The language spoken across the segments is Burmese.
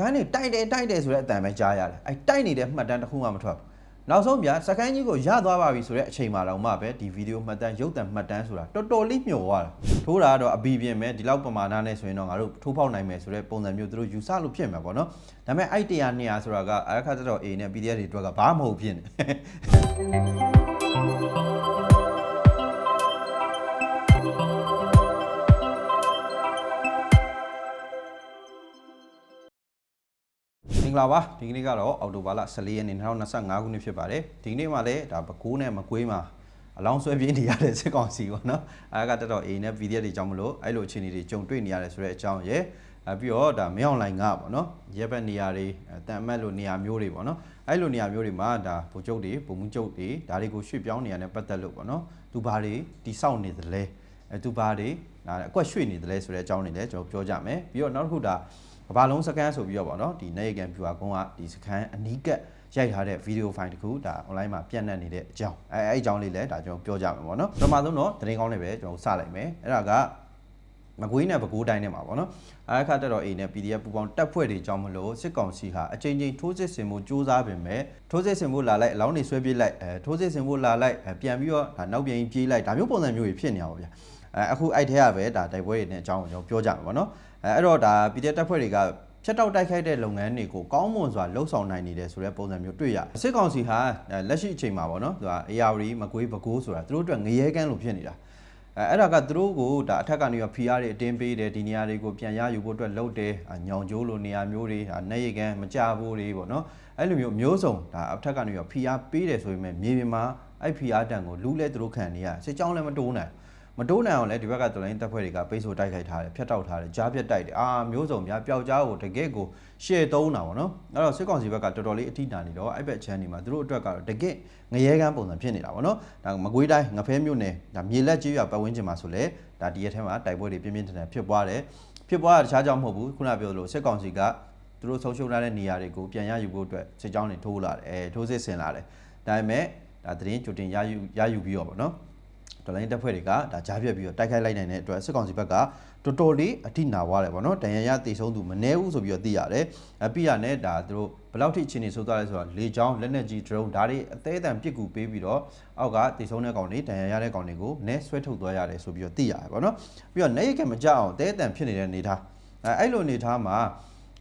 ကိုင်းတွေတိုက်တယ်တိုက်တယ်ဆိုတဲ့အတန်ပဲကြားရတယ်အဲတိုက်နေတဲ့မှတ်တမ်းတစ်ခုမှမထွက်ဘူးနောက်ဆုံးဗျာစကိုင်းကြီးကိုရသွားပါပြီဆိုတဲ့အချိန်မှတော့မှပဲဒီဗီဒီယိုမှတ်တမ်းရုပ်သံမှတ်တမ်းဆိုတာတော်တော်လေးမျှော်သွားတာထိုးတာကတော့အဘီပြင်ပဲဒီလောက်ပမာဏနဲ့ဆိုရင်တော့ငါတို့ထိုးပေါက်နိုင်မယ်ဆိုတဲ့ပုံစံမျိုးသူတို့ယူဆလို့ဖြစ်မှာပေါ့နော်ဒါပေမဲ့အဲ့100 200ဆိုတာကအရခတ်တော် A နဲ့ PDF တွေအတွက်ကဘာမှမဟုတ်ဖြစ်နေ ဂလာပါဒီကနေ့ကတော့အောက်တိုဘာလ14ရက်နေ့2025ခုနှစ်ဖြစ်ပါတယ်ဒီကနေ့မှလည်းဒါပကိုးနဲ့မကွေးမှာအလောင်းဆွဲပြေးနေရတဲ့စစ်ကောင်စီပေါ့နော်အဲကတက်တော့ A နဲ့ PDF တွေကြောင့်မလို့အဲ့လိုအခြေအနေတွေကြုံတွေ့နေရတယ်ဆိုတဲ့အကြောင်းရယ်အဲပြီးတော့ဒါမင်းအွန်လိုင်းကပေါ့နော်ရက်ဘက်နေရာတွေတန်အမတ်လိုနေရာမျိုးတွေပေါ့နော်အဲ့လိုနေရာမျိုးတွေမှာဒါဗိုလ်ချုပ်တွေဗိုလ်မှူးချုပ်တွေဒါတွေကိုရွှေ့ပြောင်းနေရတဲ့ပတ်သက်လို့ပေါ့နော်သူဘာတွေတိစောက်နေသလဲအဲသူဘာတွေဒါအကွက်ရွှေ့နေသလဲဆိုတဲ့အကြောင်းတွေလည်းကျွန်တော်ပြောကြမယ်ပြီးတော့နောက်တစ်ခုဒါ ကဘာလုံးစကန်ဆိုပြီးတော့ဗောနော်ဒီနေကန်ဖြူအားကုန်းကဒီစကန်အနီးကပ်ရိုက်ထားတဲ့ဗီဒီယိုဖိုင်တစ်ခုဒါ online မှာပြန့်နှံ့နေတဲ့အကြောင်းအဲအဲ့အကြောင်းလေးလည်းဒါကျွန်တော်ပြောကြမှာဗောနော်ပထမဆုံးတော့သတင်းကောင်းလေးပဲကျွန်တော်စလိုက်မယ်အဲ့ဒါကမကွေးနဲ့ပဲခူးတိုင်းနဲ့မှာဗောနော်အခါတက်တော့ A နဲ့ PDF ပူပေါင်းတက်ဖွဲ့တွေကြောင့်မလို့စစ်ကောင်စီဟာအချိန်ချင်းထိုးစစ်ဆင်မှုစူးစမ်းပင်မဲ့ထိုးစစ်ဆင်မှုလာလိုက်အလောင်းတွေဆွဲပြေးလိုက်အဲထိုးစစ်ဆင်မှုလာလိုက်အဲပြန်ပြီးတော့ဒါနောက်ပြန်ပြေးလိုက်ဒါမျိုးပုံစံမျိုးတွေဖြစ်နေတာပါဗျာ အဲအခုအဲ့ထဲကပဲဒါတိုက်ပွဲတွေနဲ့အကြောင်းကိုကျွန်တော်ပြောကြမှာဗောနော်အဲအဲ့တော့ဒါ PDF တက်ဖွဲ့တွေကဖြတ်တောက်တိုက်ခိုက်တဲ့လုပ်ငန်းတွေကိုကောင်းမွန်စွာလှုပ်ဆောင်နိုင်နေတယ်ဆိုတဲ့ပုံစံမျိုးတွေ့ရစစ်ကောင်စီဟာလက်ရှိအချိန်မှာပေါ့နော်သူက AR မကွေးဘကိုးဆိုတာသူတို့အတွက်ငရဲကန်းလို့ဖြစ်နေတာအဲအဲ့ဒါကသူတို့ကိုဒါအထက်ကနေရော PR တွေအတင်းပေးတယ်ဒီနေရာတွေကိုပြန်ရယူဖို့အတွက်လုပ်တယ်ညောင်ကျိုးလိုနေရာမျိုးတွေနေရကန်းမကြဘူးတွေပေါ့နော်အဲ့လိုမျိုးမျိုးစုံဒါအထက်ကနေရော PR ပေးတယ်ဆိုပေမဲ့မြေပြင်မှာအဲ့ PR တန်ကိုလူးလဲသူတို့ခံနေရစစ်ကြောင်းလည်းမတိုးနိုင် မတိုးနိုင်အောင်လဲဒီဘက်ကတော်လိုင်းတပ်ဖွဲ့တွေကပိတ်ဆို့တိုက်ခိုက်ထားတယ်ဖျက်တောက်ထားတယ်ကြားပြက်တိုက်တယ်အာမျိုးစုံများပျောက်ကြားကိုတကယ့်ကိုရှေ့သုံးတာပေါ့နော်အဲ့တော့စစ်ကောင်စီဘက်ကတော်တော်လေးအထိနာနေတော့အဲ့ဘက်ချမ်းဒီမှာသူတို့အတွက်ကတော့တကယ့်ငရဲကန်းပုံစံဖြစ်နေတာပေါ့နော်ဒါမကွေးတိုင်းငဖဲမြို့နယ်ဒါမြေလက်ကြီးရွာပတ်ဝန်းကျင်မှာဆိုလဲဒါဒီရက်ထဲမှာတိုက်ပွဲတွေပြင်းပြင်းထန်ထန်ဖြစ်ပွားတယ်ဖြစ်ပွားတာတခြားကြောင့်မဟုတ်ဘူးခုနပြောသလိုစစ်ကောင်စီကသူတို့ဆုံးရှုံးထားတဲ့နေရာတွေကိုပြန်ရယူဖို့အတွက်စစ်ကြောင်းတွေထိုးလာတယ်အဲထိုးစစ်ဆင်လာတယ်ဒါပေမဲ့ဒါသတင်းကြိုတင်ရယူရယူပြီးတော့ပေါ့နော် ဒေါ်လာရင်းတပ်ဖွဲ့တွေကဒါကြားပြက်ပြီးတော့တိုက်ခိုက်လိုက်နိုင်တဲ့အတွက်စစ်ကောင်စီဘက်ကတော်တော်လေးအထိနာသွားတယ်ပေါ့နော်တန်ရရတေဆုံးသူမနှဲဘူးဆိုပြီးတော့သိရတယ်အပိရနဲ့ဒါသူတို့ဘယ်လောက်ထိအခြေအနေဆိုးသွားလဲဆိုတော့လေချောင်းလက်နက်ကြီး drone ဒါတွေအသေးအတန်ပစ်ကူပေးပြီးတော့အောက်ကတေဆုံးတဲ့ကောင်တွေတန်ရရတဲ့ကောင်တွေကိုနဲဆွဲထုတ်သွားရတယ်ဆိုပြီးတော့သိရတယ်ပေါ့နော်ပြီးတော့နေရကမကြအောင်အသေးအတန်ဖြစ်နေတဲ့အနေထားအဲအဲ့လိုအနေထားမှာ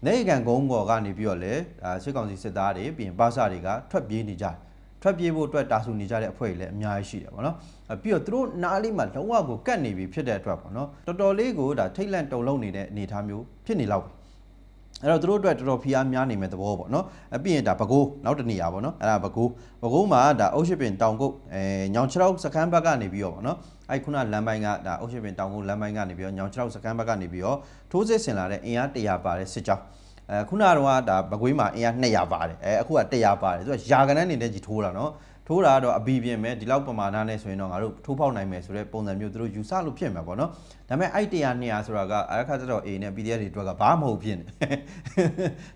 နေရကန်ကုန်းပေါ်ကနေပြီးတော့လေဒါစစ်ကောင်စီစစ်သားတွေပြီးရင်ပါစာတွေကထွက်ပြေးနေကြတယ် ထွက်ပြေးဖို့အတွက်တာဆူနေကြတဲ့အဖွဲ့တွေလည်းအများကြီးရှိတယ်ပေါ့နော်အပြီးတော့သူတို့နားလေးမှာလုံးဝကိုကတ်နေပြီဖြစ်တဲ့အတွက်ပေါ့နော်တော်တော်လေးကိုဒါထိတ်လန့်တုန်လှုပ်နေတဲ့အနေအထားမျိုးဖြစ်နေလောက်ပြီအဲ့တော့သူတို့အတွက်တော်တော်ဖိအားများနေမဲ့သဘောပေါ့နော်အပြီးရင်ဒါဘကိုးနောက်တစ်နေရာပေါ့နော်အဲ့ဒါဘကိုးဘကိုးမှာဒါအုတ်ရှိပင်တောင်ကုတ်အဲညောင်ချောက်စခန်းဘက်ကနေပြီးတော့ပေါ့နော်အဲ့ခုနလမ်းပိုင်းကဒါအုတ်ရှိပင်တောင်ကုတ်လမ်းပိုင်းကနေပြီးတော့ညောင်ချောက်စခန်းဘက်ကနေပြီးတော့ထိုးစစ်ဆင်လာတဲ့အင်အား100ပါတဲ့စစ်ကြောင်း အဲခုနကတော့ဒါဘကွေးမှာအင်အား200ပါတယ်အဲအခုက100ပါတယ်သူကယာကနန်းနေတဲ့ကြီးထိုးတာနော်ထိုးတာကတော့အဘီပြင်ပဲဒီလောက်ပမာဏနဲ့ဆိုရင်တော့ငါတို့ထိုးပေါက်နိုင်မယ်ဆိုတဲ့ပုံစံမျိုးသူတို့ယူဆလို့ဖြစ်မှာပေါ့နော်ဒါပေမဲ့အဲ့100 200ဆိုတာကအရခတ်တော် A နဲ့ PDF တွေအတွက်ကဘာမှမဟုတ်ဖြစ်နေ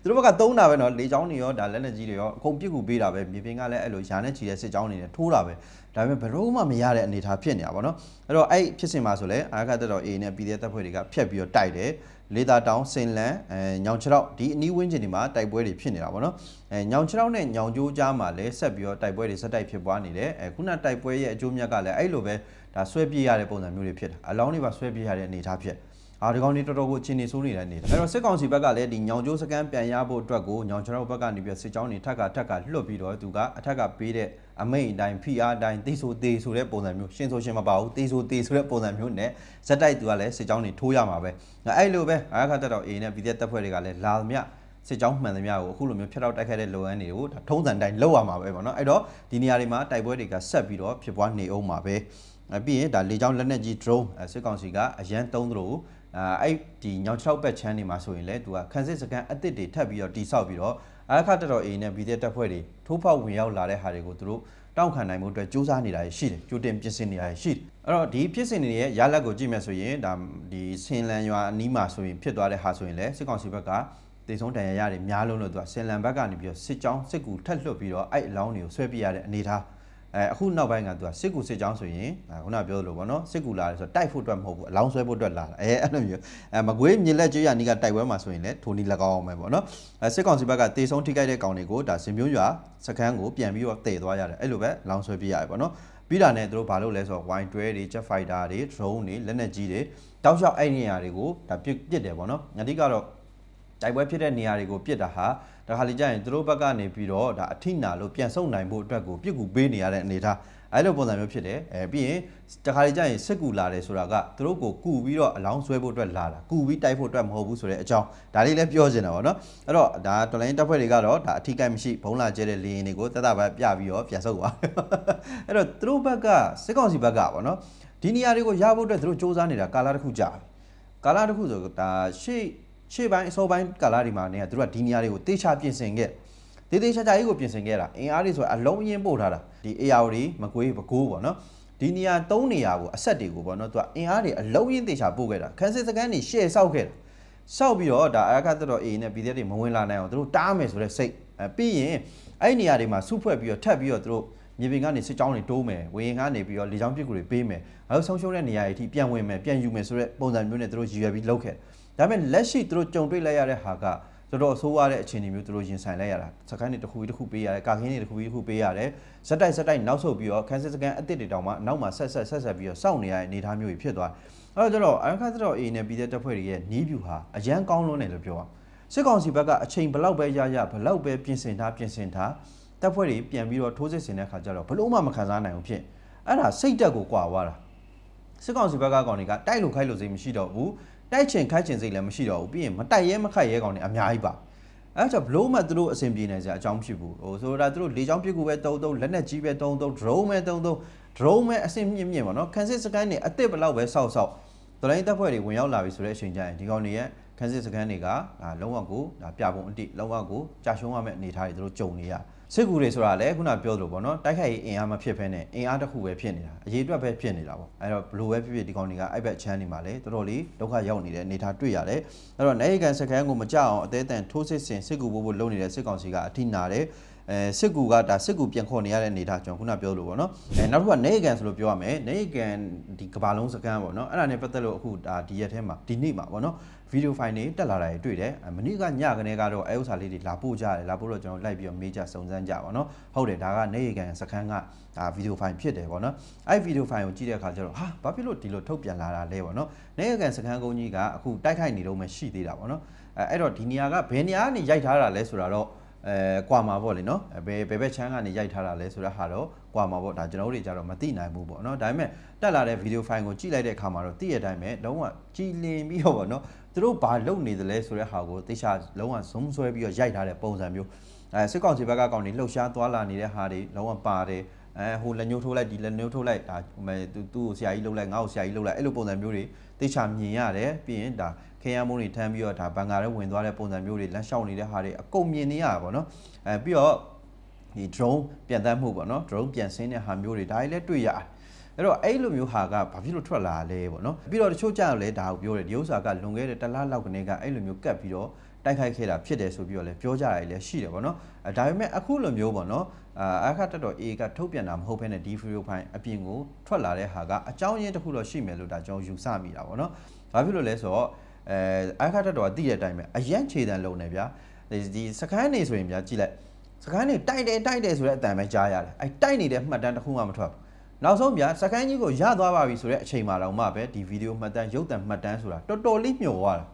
သူတို့ဘက်ကသုံးတာပဲနော်လေချောင်းတွေရောဒါလက်လက်ကြီးတွေရောအကုန်ပြစ်ကူပေးတာပဲမြေပြင်ကလည်းအဲ့လိုယာနဲ့ချီတဲ့စစ်ကြောင်းတွေနဲ့ထိုးတာပဲဒါပေမဲ့ဘယ်တော့မှမရတဲ့အနေအထားဖြစ်နေတာပေါ့နော်အဲ့တော့အဲ့ဖြစ်စင်မှာဆိုလဲအရခတ်တော် A နဲ့ PDF တပ်ဖွဲ့တွေကဖျက်ပြီးတော့တိုက်တယ် လေသာတောင်စင်လန်အဲညောင်ချောက်ဒီအနီးဝန်းကျင်တွေမှာတိုက်ပွဲတွေဖြစ်နေတာပေါ့နော်အဲညောင်ချောက်နဲ့ညောင်ကျိုးကြားမှာလည်းဆက်ပြီးတော့တိုက်ပွဲတွေဆက်တိုက်ဖြစ်ပွားနေတယ်အဲခုနတိုက်ပွဲရဲ့အကျိုးမြတ်ကလည်းအဲ့လိုပဲဒါဆွဲပြေးရတဲ့ပုံစံမျိုးတွေဖြစ်တာအလောင်းတွေပါဆွဲပြေးရတဲ့အနေအထားဖြစ် အာဒီကောင်တွေတော်တော်ကိုအခြေအနေဆိုးနေတဲ့အနေအဲ့တော့စစ်ကောင်စီဘက်ကလည်းဒီညောင်ကျိုးစကန်ပြန်ရဖို့အတွက်ကိုညောင်ချောက်ဘက်ကနေပြီးစစ်ကြောင်းတွေထက်ကထက်ကလွတ်ပြီးတော့သူကအထက်ကပေးတဲ့အမိန်အတိုင်း PR အတိုင်းတေးဆိုတေးဆိုတဲ့ပုံစံမျိုးရှင်းဆိုရှင်းမပါဘူးတေးဆိုတေးဆိုတဲ့ပုံစံမျိုးနဲ့ဇက်တိုက်သူကလည်းစစ်ကြောင်းတွေထိုးရမှာပဲအဲ့လိုပဲအားခါတက်တော့ A နဲ့ B တဲ့တပ်ဖွဲ့တွေကလည်းလာသမျှစစ်ကြောင်းမှန်သမျှကိုအခုလိုမျိုးဖျက်တော့တိုက်ခိုက်တဲ့လုပ်ငန်းတွေကိုဒါထုံးစံတိုင်းလုပ်ရမှာပဲပေါ့နော်အဲ့တော့ဒီနေရာတွေမှာတိုက်ပွဲတွေကဆက်ပြီးတော့ဖြစ်ပွားနေအောင်မှာပဲအပြီးရင်ဒါလေကြောင်းလက်နက်ကြီး drone စစ်ကောင်စီကအရန်သုံးသလို အဲအဲ့ဒီညောင်ချောက်ဘက်ချမ်းတွေမှာဆိုရင်လည်းသူကခန်းစစ်စကန်အစ်စ်တွေထပ်ပြီးတော့တိဆောက်ပြီးတော့အားခါတက်တော့ A နဲ့ B တဲ့တပ်ဖွဲ့တွေထိုးဖောက်ဝင်ရောက်လာတဲ့ဟာတွေကိုသူတို့တောက်ခံနိုင်မှုအတွက်စူးစမ်းနေတာရှိတယ်ကြိုတင်ပြင်ဆင်နေတာရှိတယ်အဲ့တော့ဒီဖြစ်စဉ်တွေရဲ့ရလဒ်ကိုကြည့်မယ်ဆိုရင်ဒါဒီဆင်လန်ရွာအနီးမှာဆိုရင်ဖြစ်သွားတဲ့ဟာဆိုရင်လည်းစစ်ကောင်စီဘက်ကတေဆုံးတန်ရရတယ်များလုံးလို့သူကဆင်လန်ဘက်ကနေပြီးတော့စစ်ကြောင်းစစ်ကူထက်လွတ်ပြီးတော့အဲ့အလောင်းတွေကိုဆွဲပြရတဲ့အနေထား အဲအခုနောက်ပိုင်းကသူကစစ်ကူစစ်ကြောင်းဆိုရင်အဲခုနပြောသလိုပေါ့နော်စစ်ကူလာတယ်ဆိုတော့တိုက်ဖို့အတွက်မဟုတ်ဘူးအလောင်းဆွဲဖို့အတွက်လာတာအဲအဲ့လိုမျိုးအဲမကွေးမြစ်လက်ကျွရနီးကတိုက်ပွဲမှာဆိုရင်လည်းထိုနီ၎င်းအောင်ပဲပေါ့နော်အဲစစ်ကောင်စီဘက်ကတေဆုံးထိခိုက်တဲ့ကောင်တွေကိုဒါစင်မျိုးရွာစခန်းကိုပြန်ပြီးတော့တည်သွားရတယ်အဲ့လိုပဲလောင်းဆွဲပြရတယ်ပေါ့နော်ပြီးတာနဲ့သူတို့ဘာလုပ်လဲဆိုတော့ wine တွဲတွေ jet fighter တွေ drone တွေလက်နက်ကြီးတွေတောက်လျှောက်အဲ့နေရာတွေကိုဒါပစ်ပစ်တယ်ပေါ့နော်အဓိကတော့တိုက်ပွဲဖြစ်တဲ့နေရာတွေကိုပြစ်တာဟာ တခါလေကြာရင်သူတို့ဘက်ကနေပြီးတော့ဒါအထိနာလို့ပြန်ဆုတ်နိုင်ဖို့အတွက်ကိုပြစ်ကူပေးနေရတဲ့အနေထားအဲလိုပုံစံမျိုးဖြစ်တယ်အဲပြီးရင်တခါလေကြာရင်စစ်ကူလာတယ်ဆိုတာကသူတို့ကိုကူပြီးတော့အလောင်းဆွဲဖို့အတွက်လာတာကူပြီးတိုက်ဖို့အတွက်မဟုတ်ဘူးဆိုတဲ့အကြောင်းဒါလေးလည်းပြောချင်တာပေါ့နော်အဲ့တော့ဒါတော်လိုင်းတပ်ဖွဲ့တွေကတော့ဒါအထိကိုက်မရှိဘုံလာကျဲတဲ့လေရင်တွေကိုတက်တာပဲပြပြီးတော့ပြန်ဆုတ်သွားအဲ့တော့သူတို့ဘက်ကစစ်ကောင်စီဘက်ကပေါ့နော်ဒီနေရာတွေကိုရဖို့အတွက်သူတို့စ조사နေတာကာလတစ်ခုကြာပြီကာလတစ်ခုဆိုဒါရှေ့ ရှေ့ပိုင်းအစောပိုင်းကာလတွေမှာနေကသူတို့ကဒီနေရာတွေကိုတေချာပြင်ဆင်ခဲ့တေးသေးချာချာကြီးကိုပြင်ဆင်ခဲ့တာအင်အားတွေဆိုအလုံးအင်းပို့ထားတာဒီ AR တွေမကွေးပကိုးပေါ့နော်ဒီနေရာ၃နေရာကိုအဆက်တွေကိုပေါ့နော်သူကအင်အားတွေအလုံးအင်းတေချာပို့ခဲ့တာခန်းစစ်စကန်တွေရှေ့ဆောက်ခဲ့တာဆောက်ပြီးတော့ဒါအရခတ်တော် A နဲ့ B တွေမဝင်လာနိုင်အောင်သူတို့တားမယ်ဆိုတဲ့စိတ်အဲပြီးရင်အဲ့ဒီနေရာတွေမှာစုဖွဲ့ပြီးတော့ထပ်ပြီးတော့သူတို့မြေပြင်ကနေစစ်ကြောင်းတွေတိုးမယ်ဝေရင်ကနေပြီးတော့လေကြောင်းပစ်ကူတွေပေးမယ်အဲလိုဆုံးရှုံးတဲ့နေရာတွေအထိပြန်ဝင်မယ်ပြန်ယူမယ်ဆိုတဲ့ပုံစံမျိုးနဲ့သူတို့ရည်ရွယ်ပြီးလုပ်ခဲ့တယ် ဒါပေမဲ့လက်ရှိသူတို့ကြုံတွေ့လိုက်ရတဲ့ဟာကတော်တော်ဆိုးရတဲ့အခြေအနေမျိုးသူတို့ရင်ဆိုင်လိုက်ရတာစကိုင်းတွေတစ်ခုပြီးတစ်ခုပေးရတယ်ကာခင်းတွေတစ်ခုပြီးတစ်ခုပေးရတယ်ဇက်တိုက်ဇက်တိုက်နောက်ဆုတ်ပြီးတော့ခန်းစစ်စကန်အစ်စ်တွေတောင်မှနောက်မှာဆက်ဆက်ဆက်ဆက်ပြီးတော့စောင့်နေရတဲ့အနေအထားမျိုးကြီးဖြစ်သွားအဲ့တော့ကျတော့အရခတ်တော် A နဲ့ပြည်တဲ့တပ်ဖွဲ့တွေရဲ့နီးဗျူဟာအရန်ကောင်းလွန်းတယ်လို့ပြောအောင်စစ်ကောင်စီဘက်ကအချိန်ဘလောက်ပဲရရဘလောက်ပဲပြင်ဆင်ထားပြင်ဆင်ထားတပ်ဖွဲ့တွေပြန်ပြီးတော့ထိုးစစ်ဆင်တဲ့ခါကျတော့ဘလို့မှမခံစားနိုင်ဘူးဖြစ်အဲ့ဒါစိတ်တက်ကိုကွာသွားတာစစ်ကောင်စီဘက်ကကောင်တွေကတိုက်လို့ခိုက်လို့စိတ်မရှိတော့ဘူး တိုက်ချင်ခိုက်ချင်စိတ်လည်းမရှိတော့ဘူးပြီးရင်မတိုက်ရဲမခိုက်ရဲကောင်တွေအများကြီးပါအဲဒါကြောင့်ဘလို့မှသူတို့အဆင်ပြေနေကြအကြောင်းဖြစ်ဘူးဟိုဆိုတော့သူတို့လေကြောင်းပစ်ကူပဲတုံးတုံးလက်နက်ကြီးပဲတုံးတုံး drone ပဲတုံးတုံး drone ပဲအဆင်မြင့်မြင့်ပေါ့နော်ခန်းစစ်စကန်တွေအစ်စ်ဘလောက်ပဲစောက်စောက်ဒလိုင်းတပ်ဖွဲ့တွေဝင်ရောက်လာပြီဆိုတဲ့အချိန်ကျရင်ဒီကောင်တွေရဲ့ ခန်းစစ်စကန်တွေကဒါလုံးဝကိုဒါပြပုံအတိလုံးဝကိုကြာရှုံးရမယ့်အနေအထားတွေသူတို့ကြုံနေရစစ်ကူတွေဆိုတာလည်းခုနပြောသလိုပေါ့နော်တိုက်ခိုက်ရေးအင်အားမဖြစ်ဖ ೇನೆ အင်အားတစ်ခုပဲဖြစ်နေတာအရေးအတွက်ပဲဖြစ်နေတာပေါ့အဲ့တော့ဘလို့ပဲဖြစ်ဖြစ်ဒီကောင်တွေကအဲ့ဘက်ချမ်းနေမှာလေတော်တော်လေးဒုက္ခရောက်နေတဲ့အနေအထားတွေ့ရတယ်အဲ့တော့နိုင်ကန်စကန်ကိုမကြအောင်အသေးအတန်ထိုးစစ်ဆင်စစ်ကူဖို့ဖို့လုပ်နေတဲ့စစ်ကောင်စီကအထိနာတယ် အဲစစ်ကူကဒါစစ်ကူပြန်ခေါ်နေရတဲ့အနေအထားကျွန်တော်ခုနပြောလို့ပေါ့နော်အဲနောက်တစ်ခုကနေကန်ဆိုလို့ပြောရမယ်နေကန်ဒီကဘာလုံးစကန်ပေါ့နော်အဲ့ဒါနဲ့ပတ်သက်လို့အခုဒါဒီရက်ထဲမှာဒီနေ့မှာပေါ့နော်ဗီဒီယိုဖိုင်တွေတက်လာတာတွေတွေ့တယ်အဲမနေ့ကညကနေကတော့အဲဥစ္စာလေးတွေလာပို့ကြတယ်လာပို့တော့ကျွန်တော်လိုက်ပြီးတော့မေးကြစုံစမ်းကြပါတော့ဟုတ်တယ်ဒါကနေကန်စကန်ကဒါဗီဒီယိုဖိုင်ဖြစ်တယ်ပေါ့နော်အဲ့ဗီဒီယိုဖိုင်ကိုကြည့်တဲ့အခါကျတော့ဟာဘာဖြစ်လို့ဒီလိုထုတ်ပြန်လာတာလဲပေါ့နော်နေကန်စကန်ကုန်းကြီးကအခုတိုက်ခိုက်နေတော့မှရှိသေးတာပေါ့နော်အဲအဲ့တော့ဒီနေရာကဘယ်နေရာကနေရိုက်ထားတာလဲဆိုတာတော့ အဲကွာမှာပေါ့လေနော်ဘယ်ဘယ်ဘက်ချမ်းကနေရိုက်ထားတာလဲဆိုတဲ့ဟာတော့ကွာမှာပေါ့ဒါကျွန်တော်တို့တွေကြတော့မသိနိုင်ဘူးပေါ့နော်ဒါပေမဲ့တက်လာတဲ့ဗီဒီယိုဖိုင်ကိုကြည့်လိုက်တဲ့အခါမှာတော့သိရတဲ့အတိုင်းပဲလုံးဝကြည်လင်ပြီးတော့ပေါ့နော်သူတို့ဘာလုပ်နေသလဲဆိုတဲ့ဟာကိုသိချာလုံးဝ zoom ဆွဲပြီးတော့ရိုက်ထားတဲ့ပုံစံမျိုးအဲစစ်ကောင်စီဘက်ကကောင်တွေလှုပ်ရှားသွားလာနေတဲ့ဟာတွေလုံးဝပါတယ်အဲဟိုလက်ညှိုးထိုးလိုက်ဒီလက်ညှိုးထိုးလိုက်ဒါဟိုမဲ့သူသူ့ကိုဆရာကြီးလှုပ်လိုက်ငါ့ကိုဆရာကြီးလှုပ်လိုက်အဲ့လိုပုံစံမျိုးတွေသိချာမြင်ရတယ်ပြီးရင်ဒါ ခေယမုန်းတွေထမ်းပြီးတော့ဒါဘန်ကာထဲဝင်သွားတဲ့ပုံစံမျိုးတွေလက်လျှောက်နေတဲ့ဟာတွေအကုန်မြင်နေရတာပေါ့နော်အဲပြီးတော့ဒီ drone ပြန်တမ်းမှုပေါ့နော် drone ပြန်ဆင်းတဲ့ဟာမျိုးတွေဒါတွေလည်းတွေ့ရတယ်အဲ့တော့အဲ့လိုမျိုးဟာကဘာဖြစ်လို့ထွက်လာလဲပေါ့နော်ပြီးတော့တချို့ကြတော့လဲဒါကိုပြောတယ်ဒီဥစ္စာကလွန်ခဲ့တဲ့တစ်လလောက်ကနေကအဲ့လိုမျိုးကတ်ပြီးတော့တိုက်ခိုက်ခဲ့တာဖြစ်တယ်ဆိုပြီးတော့လည်းပြောကြရတယ်လည်းရှိတယ်ပေါ့နော်အဲဒါပေမဲ့အခုလိုမျိုးပေါ့နော်အာအခါတက်တော် A ကထုတ်ပြန်တာမဟုတ်ဘဲနဲ့ဒီ video file အပြင်ကိုထွက်လာတဲ့ဟာကအကြောင်းရင်းတစ်ခုတော့ရှိမယ်လို့ဒါကျွန်တော်ယူဆမိတာပေါ့နော်ဘာဖြစ်လို့လဲဆိုတော့ အဲအခါတက်တော်ကသိတဲ့အတိုင်းပဲအရန်ခြေတံလုံးနေဗျာဒီစကန်းနေဆိုရင်ဗျာကြည့်လိုက်စကန်းနေတိုက်တယ်တိုက်တယ်ဆိုတဲ့အတန်ပဲကြားရတယ်အဲတိုက်နေတဲ့မှတ်တမ်းတစ်ခုမှမထွက်ဘူးနောက်ဆုံးဗျာစကန်းကြီးကိုရသွားပါပြီဆိုတဲ့အချိန်မှတော့မှပဲဒီဗီဒီယိုမှတ်တမ်းရုပ်သံမှတ်တမ်းဆိုတာတော်တော်လေးမျောသွားတာ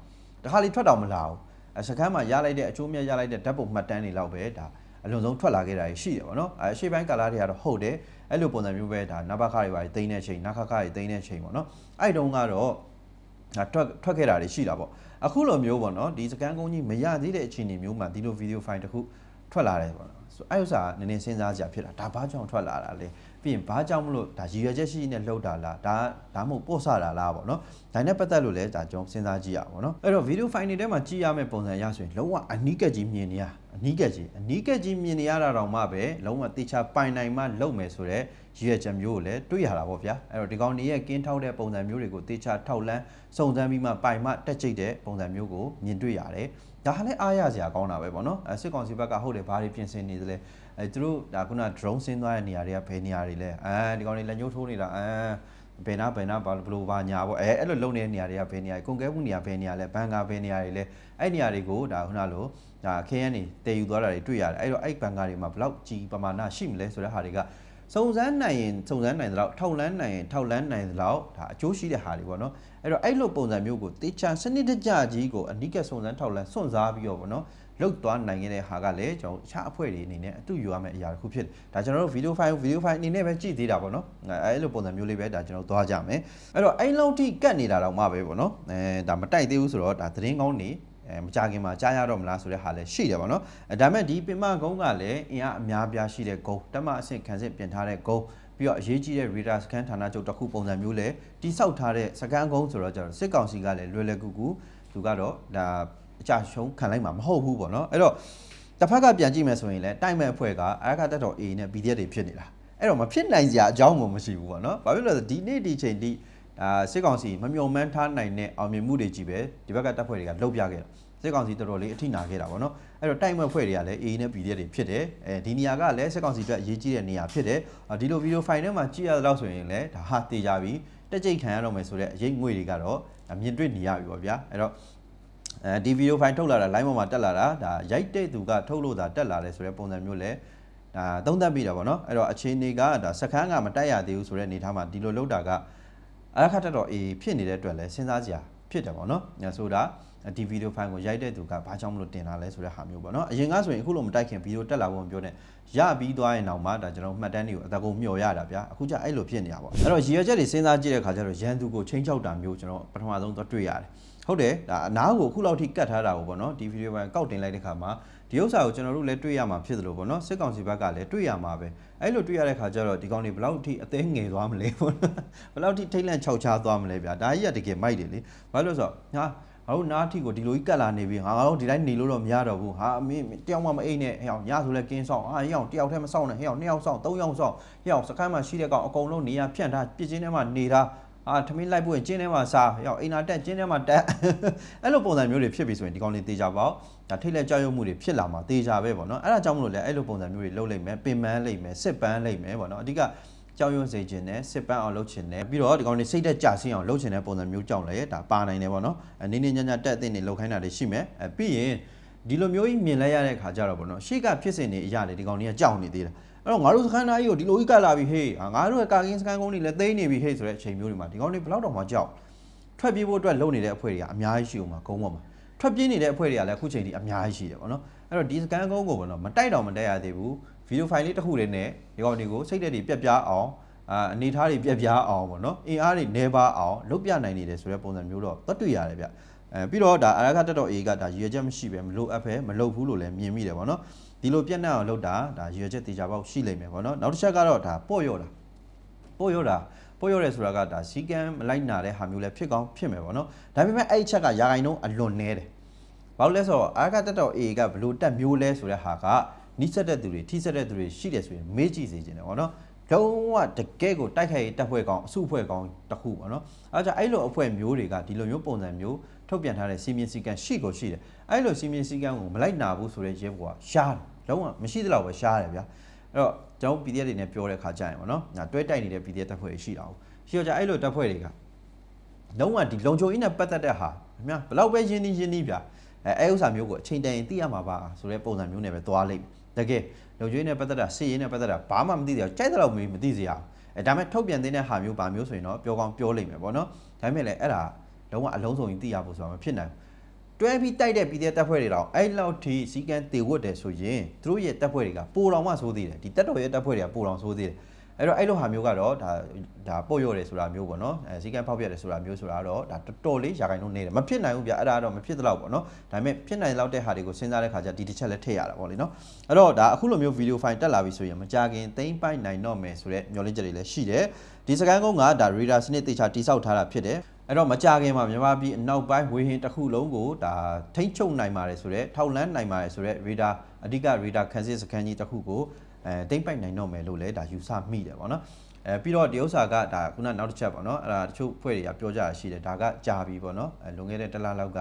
တခါလေထွက်တော့မလာဘူးအဲစကန်းမှာရလိုက်တဲ့အချိုးမြတ်ရလိုက်တဲ့ဓာတ်ပုံမှတ်တမ်းတွေလောက်ပဲဒါအလွန်ဆုံးထွက်လာခဲ့တာရှိတယ်ပေါ့နော်အဲအရှိပိုင်းကာလာတွေကတော့ဟုတ်တယ်အဲ့လိုပုံစံမျိုးပဲဒါနဘခတွေပါတိန်းတဲ့အချိန်နခခတွေတိန်းတဲ့အချိန်ပေါ့နော်အဲ့တုန်းကတော့ဒါ ထွက်ထွက်ခဲ့တာတွေရှိတာပေါ့အခုလိုမျိုးပေါ့နော်ဒီစကန်ကုန်းကြီးမရသေးတဲ့အခြေအနေမျိုးမှာဒီလိုဗီဒီယိုဖိုင်တစ်ခုထွက်လာတယ်ပေါ့နော်ဆိုအဲ့ဥစ္စာနည်းနည်းစဉ်းစားကြဖြစ်တာဒါဘာကြောင့်ထွက်လာတာလဲ ပြီးရင်ဘာကြောင့်မလို့ဒါရည်ရွယ်ချက်ရှိနေလှုပ်တာလားဒါဒါမှမဟုတ်ပို့ဆတာလားပေါ့နော်ဒါနဲ့ပတ်သက်လို့လည်းဒါကျွန်တော်စဉ်းစားကြည့်ရပါပေါ့နော်အဲ့တော့ဗီဒီယိုဖိုင်တွေထဲမှာကြည့်ရမယ့်ပုံစံရဆိုရင်လုံးဝအနီးကပ်ကြီးမြင်နေရအနီးကက်ကြီးအနီးကက်ကြီးမြင်နေရတာတော့မှပဲလုံးဝတေချာပိုင်နိုင်မှလုံမယ်ဆိုတော့ရည်ရွယ်ချက်မျိုးကိုလည်းတွေးရတာပေါ့ဗျာအဲ့တော့ဒီကောင်နေရဲ့ကင်းထောက်တဲ့ပုံစံမျိုးတွေကိုတေချာထောက်လန်းစုံစမ်းပြီးမှပိုင်မှတက်ကြိတ်တဲ့ပုံစံမျိုးကိုမြင်တွေ့ရတယ်ဒါဟာလည်းအားရစရာကောင်းတာပဲပေါ့နော်အဲစစ်ကောင်စီဘက်ကဟုတ်တယ်ဘာတွေပြင်ဆင်နေသလဲ အဲသူတို့ဒါခုန drone ဆင်းသွားတဲ့နေရာတွေကဘယ်နေရာတွေလဲအဲဒီကောင်တွေလက်ညှိုးထိုးနေတာအဲဘယ်နာဘယ်နာဘာဘလို့ဘာညာပေါ့အဲအဲ့လိုလုံနေတဲ့နေရာတွေကဘယ်နေရာကုန်ကဲမှုနေရာဘယ်နေရာလဲဘန်ကာဘယ်နေရာတွေလဲအဲ့နေရာတွေကိုဒါခုနလိုဒါခင်းရန်နေတည်ယူသွားတာတွေတွေ့ရတယ်အဲ့တော့အဲ့ဘန်ကာတွေမှာဘလောက်ကြီးပမာဏရှိမလဲဆိုတဲ့ဟာတွေကစုံစမ်းနိုင်ရင်စုံစမ်းနိုင်သလောက်ထောက်လန်းနိုင်ရင်ထောက်လန်းနိုင်သလောက်ဒါအကျိုးရှိတဲ့ဟာတွေပေါ့နော်အဲ့တော့အဲ့လိုပုံစံမျိုးကိုတေချာစနစ်တကျကြီးကိုအနိကစုံစမ်းထောက်လန်းစွန့်စားပြီးတော့ပေါ့နော် လောက်သွားနိုင်ခဲ့တဲ့ဟာကလည်းကျွန်တော်အခြားအဖွဲ့တွေအနေနဲ့အတူယူရမယ့်အရာတစ်ခုဖြစ်တယ်ဒါကျွန်တော်တို့ဗီဒီယိုဖိုင်ဗီဒီယိုဖိုင်အနေနဲ့ပဲကြည့်သေးတာပေါ့နော်အဲအဲ့လိုပုံစံမျိုးလေးပဲဒါကျွန်တော်သွားကြမယ်အဲ့တော့အဲ့လောက်ထိကတ်နေတာတော့မှပဲပေါ့နော်အဲဒါမတိုက်သေးဘူးဆိုတော့ဒါသတင်းကောင်းနေအဲမကြခင်မှာကြားရတော့မလားဆိုတဲ့ဟာလည်းရှိတယ်ပေါ့နော်အဲဒါမဲ့ဒီပင်မကုန်းကလည်းအင်အားအများပြားရှိတဲ့ကုန်းတက်မအဆင့်ခံစစ်ပြင်ထားတဲ့ကုန်းပြီးတော့အရေးကြီးတဲ့ radar scan ဌာနချုပ်တစ်ခုပုံစံမျိုးလဲတိစောက်ထားတဲ့စကန်ကုန်းဆိုတော့ကျတော့စစ်ကောင်စီကလည်းလွယ်လွယ်ကူကူသူကတော့ဒါ အကြရှုံးခံလိုက်မှာမဟုတ်ဘူးပေါ့နော်အဲ့တော့တစ်ဖက်ကပြန်ကြည့်မယ်ဆိုရင်လည်းတိုက်မဲ့အဖွဲ့ကအာရခတက်တော် A နဲ့ BDF တွေဖြစ်နေတာအဲ့တော့မဖြစ်နိုင်စရာအကြောင်းမှမရှိဘူးပေါ့နော်ဘာဖြစ်လို့လဲဆိုဒီနေ့ဒီချိန်ဒီအာစစ်ကောင်စီမမြုံမှန်းထားနိုင်တဲ့အောင်မြင်မှုတွေကြီးပဲဒီဘက်ကတပ်ဖွဲ့တွေကလှုပ်ပြခဲ့တာစစ်ကောင်စီတော်တော်လေးအထိနာခဲ့တာပေါ့နော်အဲ့တော့တိုက်မဲ့ဖွဲ့တွေကလည်း A နဲ့ BDF တွေဖြစ်တယ်အဲဒီနေရာကလည်းစစ်ကောင်စီအတွက်အရေးကြီးတဲ့နေရာဖြစ်တယ်ဒီလိုဗီဒီယိုဖိုင်ထဲမှာကြည့်ရတော့ဆိုရင်လည်းဒါဟာတေးကြပြီတက်ကြိတ်ခံရတော့မယ်ဆိုတဲ့အရေးငွေတွေကတော့မြင်တွေ့နေရပြီပေါ့ဗျာအဲ့တော့ အဲဒီဗီဒီယိုဖိုင်ထုတ်လာတာ line ပေါ်မှာတက်လာတာဒါရိုက်တဲ့သူကထုတ်လို့သာတက်လာတယ်ဆိုတဲ့ပုံစံမျိုးလဲဒါသုံးသပ်ပြီးတာပေါ့နော်အဲ့တော့အခြေအနေကဒါစခန်းကမတက်ရသေးဘူးဆိုတဲ့အနေထားမှာဒီလိုလောက်တာကအရခတ်တက်တော့အေးဖြစ်နေတဲ့အတွက်လဲစဉ်းစားစရာဖြစ်တယ်ပေါ့နော်ညဆိုတာဒီဗီဒီယိုဖိုင်ကိုရိုက်တဲ့သူကဘာကြောင့်မလို့တင်လာလဲဆိုတဲ့ဟာမျိုးပေါ့နော်အရင်ကဆိုရင်အခုလိုမတိုက်ခင်ဗီဒီယိုတက်လာဖို့မပြောနဲ့ရပြီးသွားရင်တော့မှဒါကျွန်တော်မှတ်တမ်းတွေကိုအတကုံမျှော်ရတာဗျာအခုကျအဲ့လိုဖြစ်နေတာပေါ့အဲ့တော့ရည်ရွယ်ချက်တွေစဉ်းစားကြည့်တဲ့ခါကျတော့ရန်သူကိုချင်းချောက်တာမျိုးကျွန်တော်ပထမဆုံးသွားတွေ့ရတယ် ဟုတ်တယ်ဒါအနားကိုအခုလောက်ထိကတ်ထားတာကိုပေါ့နော်ဒီဗီဒီယိုပိုင်းကောက်တင်လိုက်တဲ့ခါမှာဒီဥစ္စာကိုကျွန်တော်တို့လည်းတွေ့ရမှာဖြစ်သလိုပေါ့နော်စစ်ကောင်စီဘက်ကလည်းတွေ့ရမှာပဲအဲ့လိုတွေ့ရတဲ့ခါကျတော့ဒီကောင်တွေဘယ်လောက်ထိအသေးငယ်သွားမလဲပေါ့နော်ဘယ်လောက်ထိထိတ်လန့်ခြောက်ခြားသွားမလဲဗျာဒါကြီးကတကယ်မိုက်တယ်လေဘာလို့လဲဆိုတော့ဟာငါတို့နားထိကိုဒီလိုကြီးကတ်လာနေပြီငါတို့ဒီတိုင်းနေလို့တော့မရတော့ဘူးဟာအမင်းတယောက်မှမအိတ်နဲ့ဟဲ့အောင်ညဆိုလဲကင်းဆောင်ဟာဟဲ့အောင်တယောက်တည်းမဆောင်နဲ့ဟဲ့အောင်နှစ်ယောက်ဆောင်သုံးယောက်ဆောင်ဟဲ့အောင်စခန်းမှာရှိတဲ့ကောင်အကုန်လုံးနေရဖြန့်ထားပြစ်ချင်းထဲမှာနေတာ အာထမင်းလိုက်ဖို့ရင်ကျင်းထဲမှာစားရောက်အိမ်နာတက်ကျင်းထဲမှာတက်အဲ့လိုပုံစံမျိုးတွေဖြစ်ပြီဆိုရင်ဒီကောင်လေးတေချာပေါ့ဒါထိတ်လက်ကြောက်ရွံ့မှုတွေဖြစ်လာမှာတေချာပဲပေါ့နော်အဲ့ဒါကြောင့်မလို့လဲအဲ့လိုပုံစံမျိုးတွေလုပ်လိုက်မယ်ပင်ပန်းလိုက်မယ်စစ်ပန်းလိုက်မယ်ပေါ့နော်အဓိကကြောက်ရွံ့စေခြင်းနဲ့စစ်ပန်းအောင်လုပ်ခြင်းနဲ့ပြီးတော့ဒီကောင်လေးစိတ်သက်ကြဆင်းအောင်လုပ်ခြင်းတဲ့ပုံစံမျိုးကြောင့်လည်းဒါပါနိုင်တယ်ပေါ့နော်အနေနဲ့ညညတက်အသင့်နေလောက်ခိုင်းတာတွေရှိမယ်အဲပြီးရင်ဒီလိုမျိုးကြီးမြင်လိုက်ရတဲ့ခါကျတော့ပေါ့နော်ရှေ့ကဖြစ်စဉ်တွေအရာတွေဒီကောင်လေးကကြောက်နေသေးတယ် အဲ့တော့ငါတို့စခန်းသားကြီးကိုဒီလိုကြီးကတ်လာပြီဟေးငါတို့ရဲ့ကာကင်းစခန်းကုန်းတွေလည်းသိမ်းနေပြီဟေးဆိုတဲ့အချိန်မျိုးတွေမှာဒီကောင်တွေဘယ်တော့မှကြောက်ထွက်ပြေးဖို့အတွက်လုပ်နေတဲ့အဖွဲ့တွေကအများကြီးရှိအောင်မှာကုန်းပေါ်မှာထွက်ပြေးနေတဲ့အဖွဲ့တွေကလည်းအခုချိန်ထိအများကြီးရှိတယ်ပေါ့နော်အဲ့တော့ဒီစကန်ကုန်းကိုပေါ့နော်မတိုက်တော့မတိုက်ရသေးဘူးဗီဒီယိုဖိုင်လေးတစ်ခုလေးနဲ့ဒီကောင်တွေကိုစိတ်သက်တွေပြက်ပြားအောင်အာအနေထားတွေပြက်ပြားအောင်ပေါ့နော်အင်အားတွေနေပါအောင်လုတ်ပြနိုင်နေတယ်ဆိုတဲ့ပုံစံမျိုးတော့သတ်တွေ့ရတယ်ဗျအဲပြီးတော့ဒါအရခတက်တော် A ကဒါရည်ရွယ်ချက်မရှိပဲမလို့အပ်ပဲမလုပ်ဘူးလို့လည်းမြင်မိတယ်ပေါ့နော် ဒီလိုပြက်နှံ့အောင်လုပ်တာဒါရည်ရွယ်ချက်တေချာပေါက်ရှိလိမ့်မယ်ပေါ့နော်နောက်တစ်ချက်ကတော့ဒါပေါ့ရော့တာပေါ့ရော့တာပေါ့ရော့ရဲဆိုတာကဒါစီကံမလိုက်နာတဲ့ဟာမျိုးလည်းဖြစ်ကောင်းဖြစ်မယ်ပေါ့နော်ဒါပေမဲ့အဲ့ဒီချက်ကရာဂိုင်နှုန်းအလွန်နေတယ်ဘာလို့လဲဆိုတော့အာကတက်တော် A ကဘလို့တက်မျိုးလဲဆိုတဲ့ဟာကနိစက်တဲ့သူတွေထိစက်တဲ့သူတွေရှိတယ်ဆိုရင်မေးကြည့်စေချင်တယ်ပေါ့နော်လုံးဝတကယ်ကိုတိုက်ခိုက်ရေးတပ်ဖွဲ့ကောင်အစုအဖွဲ့ကောင်တစ်ခုပေါ့နော်အဲဒါကြောင့်အဲ့လိုအဖွဲ့မျိုးတွေကဒီလိုမျိုးပုံစံမျိုး ထုတ်ပြန်ထားတဲ့စီမင်းစည်းကမ်းရှိကိုရှိတယ်အဲ့လိုစီမင်းစည်းကမ်းကိုမလိုက်နာဘူးဆိုတဲ့ရဲဘော်ကရှားတယ်လုံးဝမရှိသလောက်ပဲရှားတယ်ဗျာအဲ့တော့ကျွန်တော် PDF တွေနဲ့ပြောတဲ့ခါကြရင်ပေါ့နော်ငါတွဲတိုက်နေတဲ့ PDF တပ်ဖွဲ့တွေရှိတာဟုတ်ရှိတော့ကြအဲ့လိုတပ်ဖွဲ့တွေကလုံးဝဒီလုံချုံကြီးနဲ့ပတ်သက်တဲ့ဟာအများဘလောက်ပဲယင်းနှီးယင်းနှီးဗျာအဲအဲ့ဥစ္စာမျိုးကိုအချိန်တန်ရင်သိရမှာပါဆိုတဲ့ပုံစံမျိုးနဲ့ပဲသွားလိမ့်တကယ်လုံကျွေးနဲ့ပတ်သက်တာစီရင်နဲ့ပတ်သက်တာဘာမှမသိသေးဘူးကြိုက်တဲ့လောက်မသိစေရအောင်အဲဒါမဲ့ထုတ်ပြန်တဲ့ဟာမျိုးပါမျိုးဆိုရင်တော့ပြောကောင်းပြောလိမ့်မယ်ပေါ့နော်ဒါပေမဲ့လည်းအဲ့ဒါ လုံးဝအလုံးစုံကြီးသိရဖို့ဆိုတာမဖြစ်နိုင်ဘူးတွဲပြီးတိုက်တဲ့ပြည်တဲ့တပ်ဖွဲ့တွေတော့အဲ့လောက်ထိစီကံတေဝတ်တယ်ဆိုရင်သူတို့ရဲ့တပ်ဖွဲ့တွေကပိုတော်မှဆိုးသေးတယ်ဒီတပ်တော်ရဲ့တပ်ဖွဲ့တွေကပိုတော်ဆိုးသေးတယ်အဲ့တော့အဲ့လိုဟာမျိုးကတော့ဒါဒါပို့ရော့တယ်ဆိုတာမျိုးပေါ့နော်အဲစီကံဖောက်ပြတယ်ဆိုတာမျိုးဆိုတာတော့ဒါတော်တော်လေးရာခိုင်နှုန်းနေတယ်မဖြစ်နိုင်ဘူးဗျအဲ့ဒါတော့မဖြစ်တော့ပေါ့နော်ဒါပေမဲ့ဖြစ်နိုင်လောက်တဲ့ဟာတွေကိုစဉ်းစားတဲ့ခါကျဒီတစ်ချက်လည်းထည့်ရတာပေါ့လေနော်အဲ့တော့ဒါအခုလိုမျိုးဗီဒီယိုဖိုင်တက်လာပြီဆိုရင်မကြခင်သိမ့်ပိုက်နိုင်တော့မယ်ဆိုတဲ့မျှော်လင့်ချက်တွေလည်းရှိတယ်ဒီစကန်ကုန်းကဒါ radar စနစ်တေချာတိစောက်ထားတာဖြစ်တယ် အဲ့တော့မကြခင်မှာမြန်မာပြည်အနောက်ပိုင်းဝေဟင်တစ်ခုလုံးကိုဒါထိမ့်ချုပ်နိုင်ပါတယ်ဆိုတော့ထောက်လန်းနိုင်ပါတယ်ဆိုတော့ radar အဓိက radar ခန်းစစ်စခန်းကြီးတစ်ခုကိုအဲတိမ့်ပိုက်နိုင်တော့မယ်လို့လည်းဒါယူဆမိတယ်ပေါ့နော်အဲပြီးတော့ဒီဥစ္စာကဒါခုနနောက်တစ်ချက်ပေါ့နော်အဲ့ဒါတချို့ဖွဲ့တွေကပြောကြရရှိတယ်ဒါကကြာပြီပေါ့နော်အဲလွန်ခဲ့တဲ့တစ်လလောက်က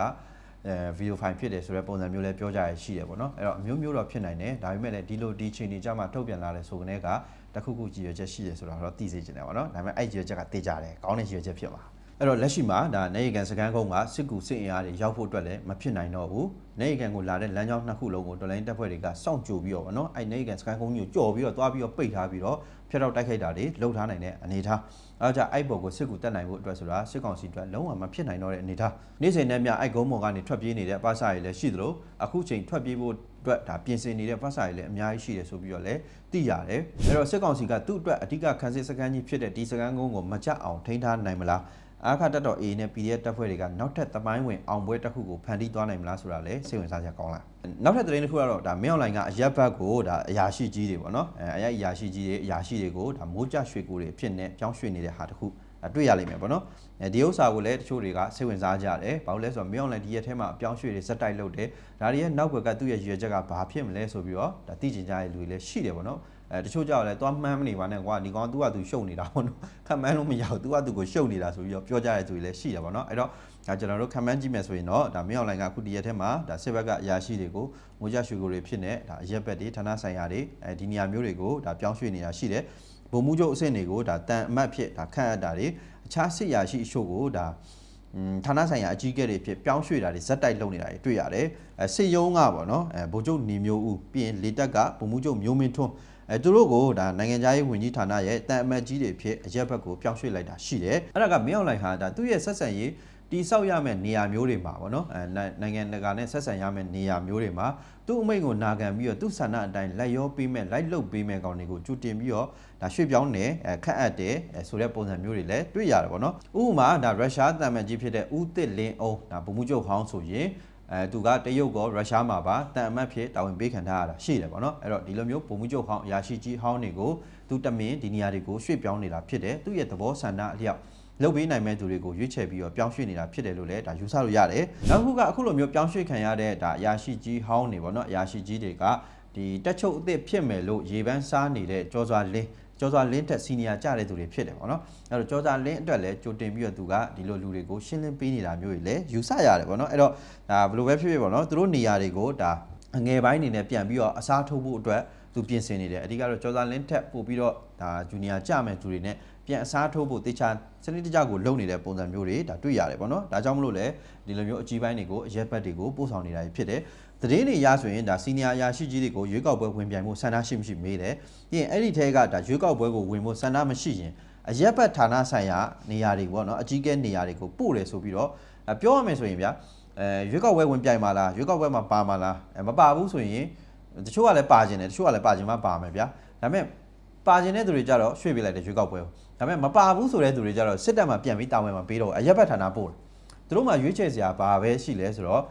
အဲဗီဒီယိုဖိုင်ဖြစ်တယ်ဆိုတဲ့ပုံစံမျိုးလည်းပြောကြရရှိတယ်ပေါ့နော်အဲ့တော့အမျိုးမျိုးတော့ဖြစ်နိုင်တယ်ဒါပေမဲ့လည်းဒီလိုဒီချိန်တွေကြမှာထုတ်ပြန်လာတယ်ဆိုကနေကတခုခုကြည်ရွယ်ချက်ရှိတယ်ဆိုတော့သိစေချင်တယ်ပေါ့နော်ဒါပေမဲ့အဲ့ကြည်ရွယ်ချက်ကတေးကြတယ်ကောင်းတဲ့ကြည်ရွယ်ချက်ဖြစ်မှာ အဲ့တော့လက်ရှိမှာဒါနေရီကန်စကန်ကုန်းကစစ်ကူစစ်အင်အားတွေရောက်ဖို့အတွက်လည်းမဖြစ်နိုင်တော့ဘူးနေရီကန်ကိုလာတဲ့လမ်းကြောင်းနှစ်ခုလုံးကိုတော်လိုင်းတပ်ဖွဲ့တွေကစောင့်ကြိုပြီးတော့ဗောနော်အဲ့နေရီကန်စကန်ကုန်းကြီးကိုကြော်ပြီးတော့သွားပြီးတော့ပိတ်ထားပြီးတော့ဖျက်တော့တိုက်ခိုက်တာတွေလှုပ်ထားနိုင်တဲ့အနေအထားအဲဒါကြောင့်အဲ့ပေါ်ကိုစစ်ကူတက်နိုင်ဖို့အတွက်ဆိုတာစစ်ကောင်စီအတွက်လုံးဝမဖြစ်နိုင်တော့တဲ့အနေအထားနေ့စဉ်နဲ့မြအဲ့ကုန်းပေါ်ကနေထွက်ပြေးနေတဲ့ပါစာတွေလည်းရှိသလိုအခုချိန်ထွက်ပြေးဖို့အတွက်ဒါပြင်ဆင်နေတဲ့ပါစာတွေလည်းအများကြီးရှိတယ်ဆိုပြီးတော့လည်းသိရတယ်အဲ့တော့စစ်ကောင်စီကသူ့အတွက်အဓိကခန်းစစ်စကန်ကြီးဖြစ်တဲ့ဒီစကန်ကုန်းကိုမကြအောင်ထိန်းထားနိုင်မလား အာခတက်တော် A နဲ့ PDF တပ်ဖွဲ့တွေကနောက်ထပ်သမိုင်းဝင်အောင်ပွဲတစ်ခုကိုဖန်တီးသွားနိုင်မလားဆိုတာလည်းစိတ်ဝင်စားစရာကောင်းလာနောက်ထပ်သတင်းတစ်ခုကတော့ဒါမင်းအွန်လိုင်းကအရက်ဘတ်ကိုဒါအရာရှိကြီးတွေပေါ့နော်အဲအရက်အရာရှိကြီးတွေအရာရှိတွေကိုဒါမိုးကြရွှေကိုတွေအဖြစ်နဲ့ပြောင်းရွှေ့နေတဲ့ဟာတစ်ခုတွေ့ရလိမ့်မယ်ပေါ့နော်အဲဒီဥစ္စာကိုလည်းတချို့တွေကစိတ်ဝင်စားကြတယ်ဘာလို့လဲဆိုတော့မင်းအွန်လိုင်းဒီရက်ထဲမှာအပြောင်းရွှေ့တွေစက်တိုက်လုပ်တယ်ဒါတွေရဲ့နောက်ွယ်ကသူ့ရဲ့ရည်ရွယ်ချက်ကဘာဖြစ်မလဲဆိုပြီးတော့ဒါသိကျင်ကြတဲ့လူတွေလည်းရှိတယ်ပေါ့နော် အဲတချို့ကြောက်လဲသွားမှန်းမနေပါနဲ့ကွာဒီကောင်ကသူ့ဟာသူရှုပ်နေတာပေါ့နော်ခံမှန်းလို့မရဘူးသူ့ဟာသူကိုရှုပ်နေတာဆိုပြီးတော့ပြောကြတဲ့သူတွေလည်းရှိတယ်ပေါ့နော်အဲ့တော့ဒါကျွန်တော်တို့ခံမှန်းကြည့်မယ်ဆိုရင်တော့ဒါမင်းအွန်လိုင်းကအခုဒီရက်ထဲမှာဒါစစ်ဘက်ကအရာရှိတွေကိုငိုကြရွှေကိုတွေဖြစ်နေဒါအရက်ဘက်တွေဌာနဆိုင်ရာတွေအဲဒီနေရာမျိုးတွေကိုဒါပြောင်းရွှေ့နေတာရှိတယ်ဗိုလ်မှူးချုပ်အဆင့်တွေကိုဒါတန်အမတ်ဖြစ်ဒါခန့်အပ်တာတွေအခြားစစ်ရာရှိအချို့ကိုဒါอืมဌာနဆိုင်ရာအကြီးအကဲတွေဖြစ်ပြောင်းရွှေ့တာတွေဇက်တိုက်လုပ်နေတာတွေတွေ့ရတယ်အဲစစ်ရုံးကပေါ့နော်အဲဗိုလ်ချုပ်နေမျိုးဦးပြီးရင်လေတက်ကဗိုလ်မှူးချုပ်မျိုးမင်းထွန်း အဲသူတို့ကိုဒါနိုင်ငံခြားရေးဝန်ကြီးဌာနရဲ့တန်အမတ်ကြီးတွေဖြစ်အရက်ဘက်ကိုပြောင်းရွှေ့လိုက်တာရှိတယ်အဲ့ဒါကမင်းအောင်လှိုင်ဟာဒါသူ့ရဲ့ဆက်ဆံရေးတိဆောက်ရမယ့်နေရာမျိုးတွေမှာပေါ့နော်အဲနိုင်ငံတကာနဲ့ဆက်ဆံရမယ့်နေရာမျိုးတွေမှာသူ့အမိန့်ကိုနာခံပြီးတော့သူ့ဆန္ဒအတိုင်းလိုက်ရောပေးမဲ့လိုက်လုတ်ပေးမဲ့ကောင်တွေကိုကြိုတင်ပြီးတော့ဒါရွှေ့ပြောင်းနေအဲခန့်အပ်တယ်အဲဆိုတဲ့ပုံစံမျိုးတွေလည်းတွေ့ရတယ်ပေါ့နော်ဥပမာဒါရုရှားတန်မန်ကြီးဖြစ်တဲ့ဦးသစ်လင်းအောင်ဒါဗိုလ်မှူးချုပ်ဟောင်းဆိုရင် အဲသူကတရုတ်ကောရုရှားမှာပါတန်အမတ်ဖြစ်တာဝန်ပေးခံထားရတာရှိတယ်ပေါ့နော်အဲ့တော့ဒီလိုမျိုးဗိုလ်မှူးချုပ်ဟောင်းအရာရှိကြီးဟောင်းတွေကိုသူတမင်ဒီနေရာတွေကိုရွှေ့ပြောင်းနေတာဖြစ်တယ်သူ့ရဲ့သဘောဆန္ဒအလျောက်လုတ်ပေးနိုင်မဲ့သူတွေကိုရွေးချယ်ပြီးတော့ပြောင်းရွှေ့နေတာဖြစ်တယ်လို့လည်းဒါယူဆလို့ရတယ်။နောက်တစ်ခုကအခုလိုမျိုးပြောင်းရွှေ့ခံရတဲ့ဒါအရာရှိကြီးဟောင်းတွေပေါ့နော်အရာရှိကြီးတွေကဒီတက်ချုပ်အစ်စ်ဖြစ်မယ်လို့ရေပန်းစားနေတဲ့ကြောစွာလင်း ကျော်စွာလင်းတက်စီနီယာကြတဲ့သူတွေဖြစ်တယ်ပေါ့နော်အဲ့တော့ကျော်စွာလင်းအတွက်လည်းကြိုတင်ပြီးတော့သူကဒီလိုလူတွေကိုရှင်းလင်းပေးနေတာမျိုးတွေလည်းယူဆရတယ်ပေါ့နော်အဲ့တော့ဒါဘယ်လိုပဲဖြစ်ဖြစ်ပေါ့နော်သူတို့နေရာတွေကိုဒါအငယ်ပိုင်းအနေနဲ့ပြန်ပြီးတော့အစားထိုးဖို့အတွက်သူပြင်ဆင်နေတယ်အဓိကတော့ကျော်စွာလင်းတက်ပို့ပြီးတော့ဒါဂျူနီယာကြမဲ့သူတွေနဲ့ပြန်အစားထိုးဖို့တေချာစနစ်တကျကိုလုပ်နေတဲ့ပုံစံမျိုးတွေဒါတွေ့ရတယ်ပေါ့နော်ဒါကြောင့်မလို့လဲဒီလိုမျိုးအကြီးပိုင်းတွေကိုအရက်ဘက်တွေကိုပို့ဆောင်နေတာဖြစ်တယ် သတင်းတွေရဆိုရင်ဒါစီနီယာအရာရှိကြီးတွေကိုရွေးကောက်ပွဲဝင်ပြိုင်မှုဆန္ဒရှိမရှိမေးတယ်ပြီးရင်အဲ့ဒီထဲကဒါရွေးကောက်ပွဲကိုဝင်ဖို့ဆန္ဒမရှိရင်အရက်ဘက်ဌာနဆိုင်ရာနေရာတွေပေါ့နော်အကြီးကဲနေရာတွေကိုပို့တယ်ဆိုပြီးတော့ပြောရမယ်ဆိုရင်ဗျာအဲရွေးကောက်ပွဲဝင်ပြိုင်ပါလားရွေးကောက်ပွဲမှာပါမှာလားမပါဘူးဆိုရင်တချို့ကလည်းပါခြင်းတယ်တချို့ကလည်းပါခြင်းမပါမယ်ဗျာဒါပေမဲ့ပါခြင်းတဲ့သူတွေကြတော့ရွှေ့ပေးလိုက်တယ်ရွေးကောက်ပွဲကိုဒါပေမဲ့မပါဘူးဆိုတဲ့သူတွေကြတော့စစ်တပ်မှာပြန်ပြီးတာဝန်မှာပေးတော့အရက်ဘက်ဌာနပို့တယ်သူတို့မှရွေးချယ်စရာဘာပဲရှိလဲဆိုတော့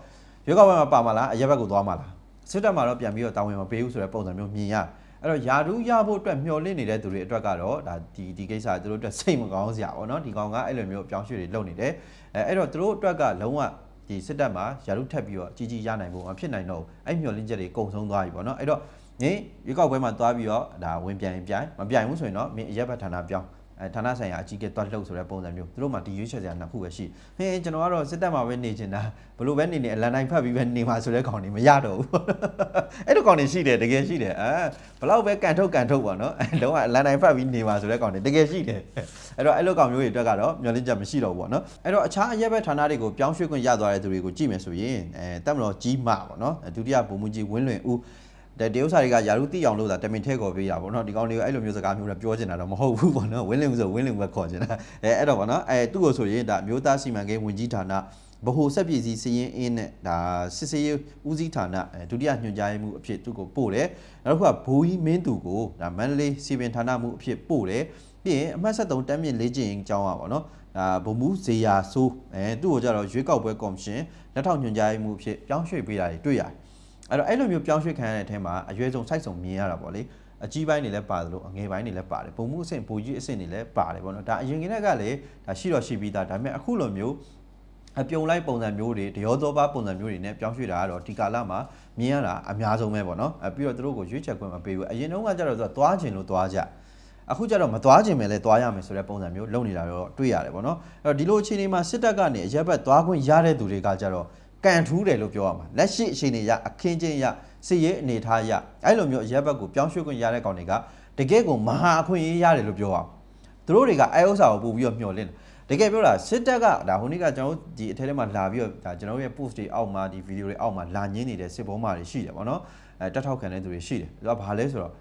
ရွေးကောက်ပွဲမှာပါမှာလားအရက်ဘက်ကိုသွားမှာလားစစ်တပ်မှာတော့ပြန်ပြီးတော့တာဝန်မပေးဘူးဆိုတဲ့ပုံစံမျိုးမြင်ရအဲ့တော့ယာဒူးရဖို့အတွက်မျှော်လင့်နေတဲ့သူတွေအတွက်ကတော့ဒါဒီဒီကိစ္စသူတို့အတွက်စိတ်မကောင်းစရာပေါ့နော်ဒီကောင်ကအဲ့လိုမျိုးအပြောင်းရွှေ့တွေလုပ်နေတယ်အဲအဲ့တော့သူတို့အတွက်ကလုံးဝဒီစစ်တပ်မှာယာဒူးထက်ပြီးတော့ကြီးကြီးရနိုင်ဖို့မဖြစ်နိုင်တော့ဘူးအဲ့မျှော်လင့်ချက်တွေကုံဆုံးသွားပြီပေါ့နော်အဲ့တော့ငင်းရွေးကောက်ပွဲမှာသွားပြီးတော့ဒါဝင်ပြိုင်ပြိုင်မပြိုင်ဘူးဆိုရင်တော့မင်းအရက်ဘက်ဌာနပြောင်း အဲဌာနဆိုင်ရာအကြီးကဲတွတ်လှုပ်ဆိုတဲ့ပုံစံမျိုးသူတို့မှဒီရွေးချယ်စရာနှစ်ခုပဲရှိဟင်းကျွန်တော်ကတော့စစ်တပ်မှာပဲနေချင်တာဘလို့ပဲနေနေအလန်တိုင်းဖတ်ပြီးပဲနေမှာဆိုတဲ့ကောင်တွေမရတော့ဘူးအဲ့လိုကောင်တွေရှိတယ်တကယ်ရှိတယ်အဲဘလောက်ပဲကန်ထုတ်ကန်ထုတ်ပါနော်အဲလုံးဝအလန်တိုင်းဖတ်ပြီးနေမှာဆိုတဲ့ကောင်တွေတကယ်ရှိတယ်အဲ့တော့အဲ့လိုကောင်မျိုးတွေအတွက်ကတော့မျောလင့်ချက်မရှိတော့ဘူးပေါ့နော်အဲ့တော့အခြားအရက်ဘက်ဌာနတွေကိုပြောင်းရွှေ့ခွင့်ရသွားတဲ့သူတွေကိုကြည့်မယ်ဆိုရင်အဲတက်မတော်ကြီးမပေါ့နော်ဒုတိယဗိုလ်မှူးကြီးဝင်းလွင်ဦး တဲ့တရုတ်စာတွေကယာရုတိအောင်လို့သာတမင်ထဲခေါ်ပေးတာပေါ့နော်ဒီကောင်တွေကအဲ့လိုမျိုးစကားမျိုးနဲ့ပြောချင်တာတော့မဟုတ်ဘူးပေါ့နော်ဝင်းလင်းဆိုဝင်းလင်းပဲခေါ်ချင်တာအဲအဲ့တော့ပေါ့နော်အဲသူ့ကိုဆိုရင်ဒါမျိုးသားစီမံကိန်းဝင်ကြီးဌာနဗဟိုစက်ပြည်စည်းစည်ရင်အင်းနဲ့ဒါစစ်စေးဦးစီးဌာနဒုတိယညွှန်ကြားရေးမှူးအဖြစ်သူ့ကိုပို့တယ်နောက်တစ်ခုကဘိုးကြီးမင်းသူကိုဒါမန္တလေးစီပင်ဌာနမှူးအဖြစ်ပို့တယ်ပြီးရင်အမှတ်73တမ်းမြင့်လေးကျင်းကျောင်းอ่ะဗောနော်ဒါဗိုလ်မှူးဇေယာဆိုးအဲသူ့ကိုကြတော့ရွေးကောက်ပွဲကော်မရှင်လက်ထောက်ညွှန်ကြားရေးမှူးအဖြစ်ပြောင်းရွှေ့ပေးတာတွေတွေ့ရတယ် အဲ့တော့အဲ့လိုမျိုးပြောင်းရွှေ့ခံရတဲ့အထက်မှာအရွယ်ဆုံးစိုက်ဆုံးမြင်ရတာပေါ့လေအကြီးပိုင်းတွေလည်းပါတယ်လို့အငယ်ပိုင်းတွေလည်းပါတယ်ပုံမှုအဆင့်ပုံကြီးအဆင့်တွေလည်းပါတယ်ပေါ့နော်ဒါအရင်ကတည်းကလည်းဒါရှိတော့ရှိပြီးသားဒါပေမဲ့အခုလိုမျိုးအပြုံလိုက်ပုံစံမျိုးတွေတရောသောပါပုံစံမျိုးတွေနဲ့ပြောင်းရွှေ့တာကတော့ဒီကာလမှာမြင်ရတာအများဆုံးပဲပေါ့နော်အဲပြီးတော့သူတို့ကိုရွေးချယ်ခွင့်မပေးဘူးအရင်တုန်းကကျတော့သူကသွားခြင်းလို့သွားကြအခုကျတော့မသွားခြင်းပဲလဲသွားရမယ်ဆိုတဲ့ပုံစံမျိုးလုပ်နေတာတော့တွေ့ရတယ်ပေါ့နော်အဲ့တော့ဒီလိုအခြေအနေမှာစစ်တပ်ကနေအရက်ဘက်သွားခွင့်ရတဲ့သူတွေကကျတော့ ကန်ထူးတယ်လို့ပြောရမှာလက်ရှိအခြေအနေရအခင်းချင်းရစစ်ရေးအနေထားရအဲ့လိုမျိုးအရက်ဘက်ကိုပြောင်းရွှေ့ခွင့်ရတဲ့ကောင်တွေကတကယ့်ကိုမဟာအခွင့်အရေးရတယ်လို့ပြောရအောင်သူတို့တွေကအဲဥစ္စာကိုပို့ပြီးတော့မျှော်လင့်တယ်တကယ်ပြောတာစစ်တပ်ကဒါဟိုနေ့ကကျွန်တော်တို့ဒီအထဲထဲမှာလာပြီးတော့ဒါကျွန်တော်တို့ရဲ့ post တွေအောက်မှာဒီ video တွေအောက်မှာလာညင်းနေတဲ့စစ်ဘောမာတွေရှိတယ်ဗောနော်အဲတက်ထောက်ခံတဲ့သူတွေရှိတယ်သူကဘာလဲဆိုတော့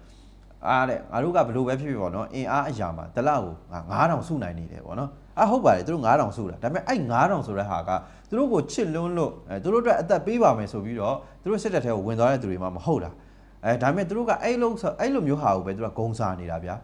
အားတဲ့ငါတို့ကဘလို့ပဲဖြစ်ဖြစ်ဗောနော်အင်အားအရာမှာတစ်လောက်ကိုငါ9000စုနိုင်နေတယ်ဗောနော် အဟုတ်ပါတယ်သူတို့9000စုတာဒါပေမဲ့အဲ့9000ဆိုတဲ့ဟာကသူတို့ကိုချစ်လွန်းလို့အဲသူတို့အတွက်အသက်ပေးပါမယ်ဆိုပြီးတော့သူတို့စစ်တပ်ထဲကိုဝင်သွားတဲ့သူတွေမှမဟုတ်တာအဲဒါပေမဲ့သူတို့ကအဲ့လိုအဲ့လိုမျိုးဟာကိုပဲသူတို့ကဂုံစားနေတာဗျာ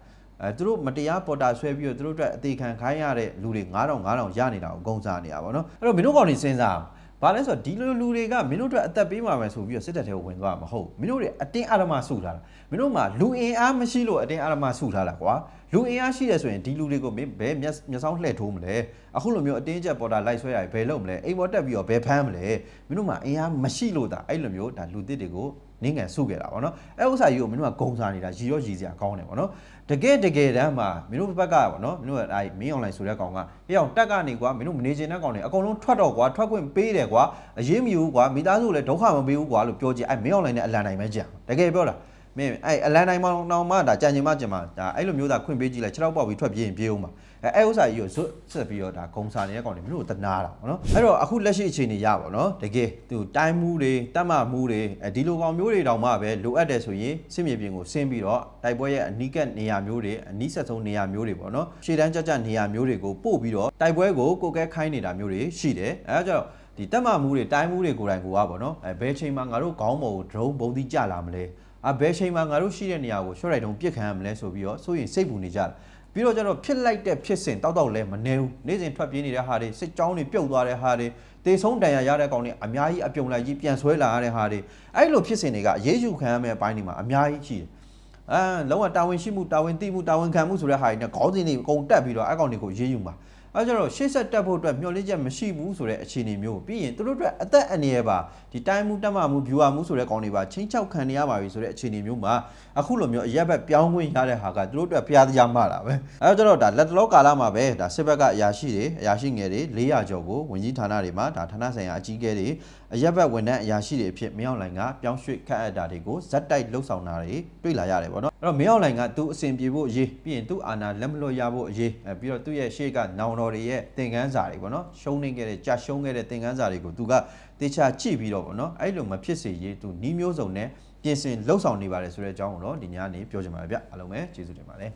အဲသူတို့မတရားပေါ်တာဆွဲပြီးတော့သူတို့အတွက်အသေးခံခိုင်းရတဲ့လူတွေ9000 9000ရနေတာကိုအကုန်စားနေတာဗောနော်အဲ့တော့မင်းတို့ကောင်တွေစဉ်းစားအောင်ဘာလဲဆိုတော့ဒီလိုလူတွေကမင်းတို့အတွက်အသက်ပေးမှာမယ်ဆိုပြီးတော့စစ်တပ်ထဲကိုဝင်သွားမှာမဟုတ်ဘူးမင်းတို့တွေအတင်းအဓမ္မစုထားတာမင်းတို့မှာလူအင်အားမရှိလို့အတင်းအဓမ္မစုထားတာကွာလူအင်အားရှိတယ်ဆိုရင်ဒီလူတွေကိုမင်းဘယ်မျက်မျက်စောင်းလှည့်ထိုးမလဲအခုလိုမျိုးအတင်းကျပ်ပေါ်တာလိုက်ဆွဲရရင်ဘယ်လုပ်မလဲအိမ်ပေါ်တက်ပြီးတော့ဘယ်ဖမ်းမလဲမင်းတို့မှာအင်အားမရှိလို့ဒါအဲ့လိုမျိုးဒါလူတစ်တွေကိုနင်းငန်စုခဲ့တာဗောနော်အဲဥစ္စာကြီးကိုမင်းတို့ကဂုံစားနေတာရည်ရောရည်စရာကောင်းတယ်ဗောနော်တကယ်တကယ်တမ်းမှာမင်းတို့ဘက်ကဗောနော်မင်းတို့ကအဲမင်းအွန်လိုင်းဆိုတဲ့ကောင်ကဟေ့အောင်တက်ကနေကွာမင်းတို့မနေချင်တဲ့ကောင်တွေအကုန်လုံးထွက်တော့ကွာထွက်ခွင့်ပေးတယ်ကွာအရေးမယူဘူးကွာမိသားစုလည်းဒုက္ခမပေးဘူးကွာလို့ပြောကြည့်အဲမင်းအွန်လိုင်းနဲ့အလန်တိုင်းပဲကြံတကယ်ပြောတာ မင်းအဲအလန်တိုင်းမောင်နောင်မှဒါကြံချင်မှကြံမှဒါအဲ့လိုမျိုးသာခွင့်ပေးကြည့်လိုက်ခြေထောက်ပေါက်ပြီးထွက်ပြေးရင်ပြေးအောင်ပါအဲအဲဥစ္စာကြီးကိုဇွတ်ဆက်ပြီးတော့ဒါဂုံစားနေတဲ့ကောင်တွေမင်းတို့တနာတာဗောနော်အဲ့တော့အခုလက်ရှိအခြေအနေရပါတော့တကယ်သူတိုင်းမှုတွေတတ်မှမှုတွေအဲဒီလိုကောင်မျိုးတွေတောင်မှပဲလိုအပ်တယ်ဆိုရင်စစ်မြေပြင်ကိုဆင်းပြီးတော့တိုက်ပွဲရဲ့အနီးကပ်နေရာမျိုးတွေအနီးဆက်ဆုံးနေရာမျိုးတွေပေါ့နော်ရှေ့တန်းကြကြနေရာမျိုးတွေကိုပို့ပြီးတော့တိုက်ပွဲကိုကိုကဲခိုင်းနေတာမျိုးတွေရှိတယ်အဲဒါကြောင့်ဒီတက်မှမှုတွေတိုင်းမှုတွေကိုယ်တိုင်ကိုကပေါ့နော်အဲဘယ်ချိန်မှငါတို့ခေါင်းပေါ်ကို drone ဘုံတိကြလာမလဲ အဘယ်ချိန်မှငါတို့ရှိတဲ့နေရာကို short right တုံးပြစ်ခံရမလဲဆိုပြီးတော့စိုးရင်စိတ်ပူနေကြတယ်ပြီးတော့ကျတော့ဖြစ်လိုက်တဲ့ဖြစ်စဉ်တောက်တောက်လဲမနေဘူးနေ့စဉ်ထွက်ပြေးနေတဲ့ဟာတွေစစ်ကြောင်းတွေပြုတ်သွားတဲ့ဟာတွေတေဆုံးတန်ရာရတဲ့ကောင်တွေအများကြီးအပြုံလိုက်ကြီးပြန်ဆွဲလာရတဲ့ဟာတွေအဲ့လိုဖြစ်စဉ်တွေကအရေးယူခံရမယ့်အပိုင်းတွေမှာအများကြီးရှိတယ်အဲလုံးဝတာဝန်ရှိမှုတာဝန်သိမှုတာဝန်ခံမှုဆိုတဲ့ဟာတွေနဲ့ခေါင်းစဉ်တွေအကုန်တက်ပြီးတော့အဲ့ကောင်တွေကိုရေးယူမှာ အဲကြတော့ရှေ့ဆက်တက်ဖို့အတွက်မျှော်လင့်ချက်မရှိဘူးဆိုတဲ့အခြေအနေမျိုးပြီးရင်သူတို့အတွက်အသက်အန္တရာယ်ပါဒီတိုင်းမှုတက်မှမှု viewer မှုဆိုတဲ့ကောင်တွေပါချင်းချောက်ခံနေရပါပြီဆိုတဲ့အခြေအနေမျိုးမှာအခုလိုမျိုးအရက်ဘက်ပြောင်းခွင့်ရတဲ့ဟာကသူတို့အတွက်ဖျားတရားမှတာပဲအဲကြတော့ဒါလက်တလောကာလမှာပဲဒါစစ်ဘက်ကအရာရှိတွေအရာရှိငယ်တွေ400ကျော်ကိုဝင်ကြီးဌာနတွေမှာဒါဌာနဆိုင်ရာအကြီးအကဲတွေအရက်ဘက်ဝန်ထမ်းအရာရှိတွေအဖြစ်မင်းအောင်လှိုင်ကပြောင်းရွှေ့ခန့်အပ်တာတွေကိုဇက်တိုက်လှုပ်ဆောင်တာတွေတွေ့လာရတယ်ပေါ့နော်အဲ့တော့မင်းအောင်လှိုင်ကသူအစဉ်ပြေဖို့အရေးပြီးရင်သူ့အာဏာလက်မလွတ်ရဖို့အရေးအဲပြီးတော့သူ့ရဲ့ရှေ့ကနောင်တော်တွေရဲ့သင်ခန်းစာတွေပေါ့နော်ရှုံးနေခဲ့တဲ့ကြာရှုံးခဲ့တဲ့သင်ခန်းစာတွေကိုသူကတေချာကြည့်ပြီးတော့ပေါ့နော်အဲ့လိုမဖြစ်စေရေးသူနှီးမျိုးစုံနဲ့ပြင်ဆင်လှုပ်ဆောင်နေပါတယ်ဆိုတဲ့အကြောင်းကိုတော့ဒီညနေပြောချင်ပါတယ်ဗျအားလုံးပဲကျေးဇူးတင်ပါတယ်